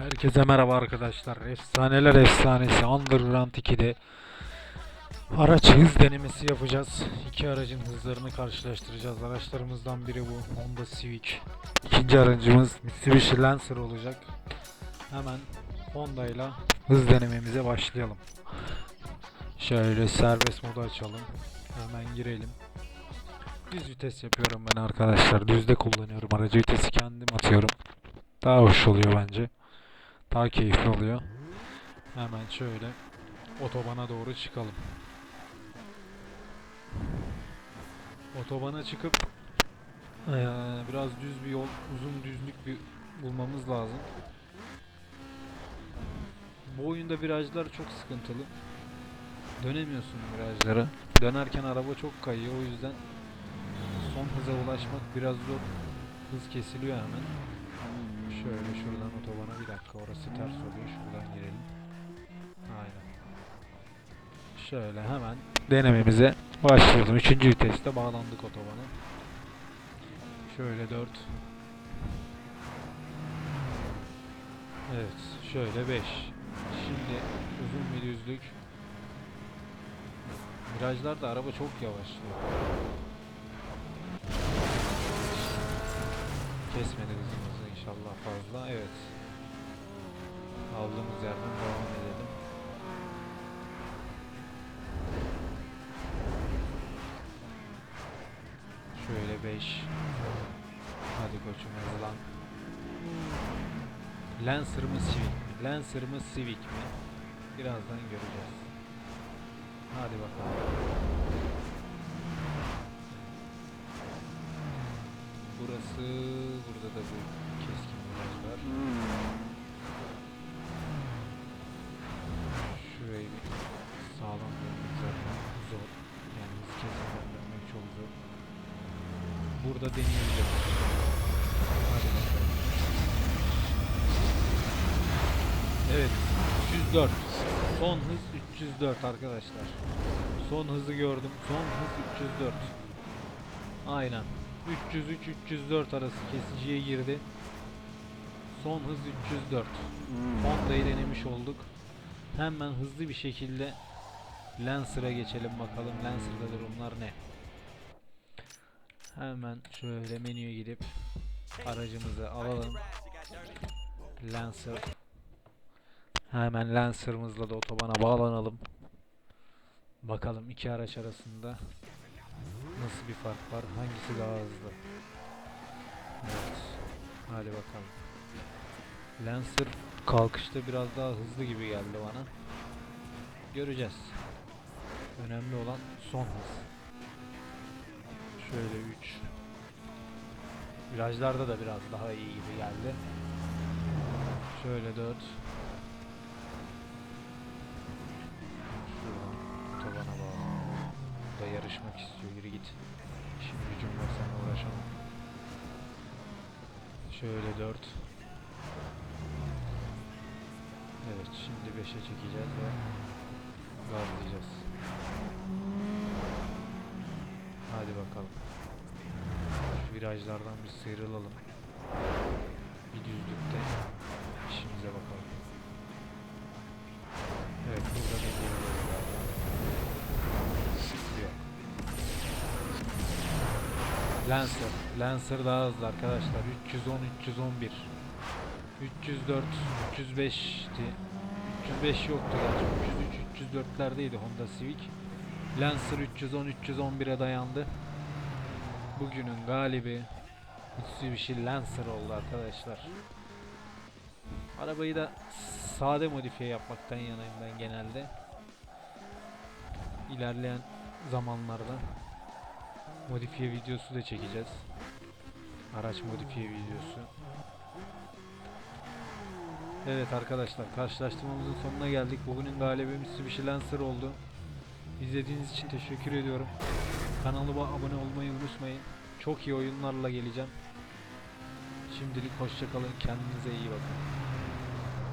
Herkese merhaba arkadaşlar. Efsaneler efsanesi Underground 2'de araç hız denemesi yapacağız. İki aracın hızlarını karşılaştıracağız. Araçlarımızdan biri bu Honda Civic. İkinci aracımız Mitsubishi Lancer olacak. Hemen Honda ile hız denememize başlayalım. Şöyle serbest modu açalım. Hemen girelim. Düz vites yapıyorum ben arkadaşlar. Düzde kullanıyorum. Aracı vitesi kendim atıyorum. Daha hoş oluyor bence. Daha keyifli oluyor. Hemen şöyle otobana doğru çıkalım. Otobana çıkıp eee, biraz düz bir yol, uzun düzlük bir bulmamız lazım. Bu oyunda virajlar çok sıkıntılı. Dönemiyorsun virajlara. Dönerken araba çok kayıyor. O yüzden son hıza ulaşmak biraz zor. Hız kesiliyor hemen. Şöyle şuradan otobana bir dakika orası ters oluyor. Şuradan girelim. Aynen. Şöyle hemen denememize başlayalım. Üçüncü viteste bağlandık otobana. Şöyle 4. Evet. Şöyle 5. Şimdi uzun bir düzlük. Virajlarda araba çok yavaşlıyor. Kesmedi hızımızı inşallah fazla. Evet. Aldığımız yerden devam edelim. Şöyle 5. Hadi koçum hızlan. Lancer mı Civic mi? Lancer mı Civic mi? Birazdan göreceğiz. Hadi bakalım. Burası, burada da bu keskin viraj var. Şurayı bir sağlam dönmek zaten zor. Yani hız kesimden dönmek çok zor. Burada deneyebiliriz. Hadi bakalım. Evet, 304. Son hız 304 arkadaşlar. Son hızı gördüm. Son hız 304. Aynen. 303-304 arası kesiciye girdi. Son hız 304. Honda'yı denemiş olduk. Hemen hızlı bir şekilde Lancer'a geçelim bakalım. Lancer'da durumlar ne? Hemen şöyle menüye gidip aracımızı alalım. Lancer. Hemen Lancer'ımızla da otobana bağlanalım. Bakalım iki araç arasında Nasıl bir fark var? Hangisi daha hızlı? Evet. Hadi bakalım. Lancer kalkışta biraz daha hızlı gibi geldi bana. Göreceğiz. Önemli olan son hız. Şöyle 3. Virajlarda da biraz daha iyi gibi geldi. Şöyle 4. Şuradan otobana bağlı da yarışmak istiyor. Yürü git. Şimdi gücüm var sana uğraşamam. Şöyle 4. Evet şimdi 5'e çekeceğiz ve gazlayacağız. Hadi bakalım. Şu virajlardan bir sıyrılalım. Lancer. Lancer daha hızlı arkadaşlar. 310 311. 304 305'ti. 305 yoktu gerçi. 303 304'lerdeydi Honda Civic. Lancer 310 311'e dayandı. Bugünün galibi Mitsubishi Lancer oldu arkadaşlar. Arabayı da sade modifiye yapmaktan yanayım ben genelde ilerleyen zamanlarda modifiye videosu da çekeceğiz. Araç modifiye videosu. Evet arkadaşlar karşılaştırmamızın sonuna geldik. Bugünün galibi Mitsubishi Lancer oldu. İzlediğiniz için teşekkür ediyorum. Kanalıma abone olmayı unutmayın. Çok iyi oyunlarla geleceğim. Şimdilik hoşçakalın. Kendinize iyi bakın.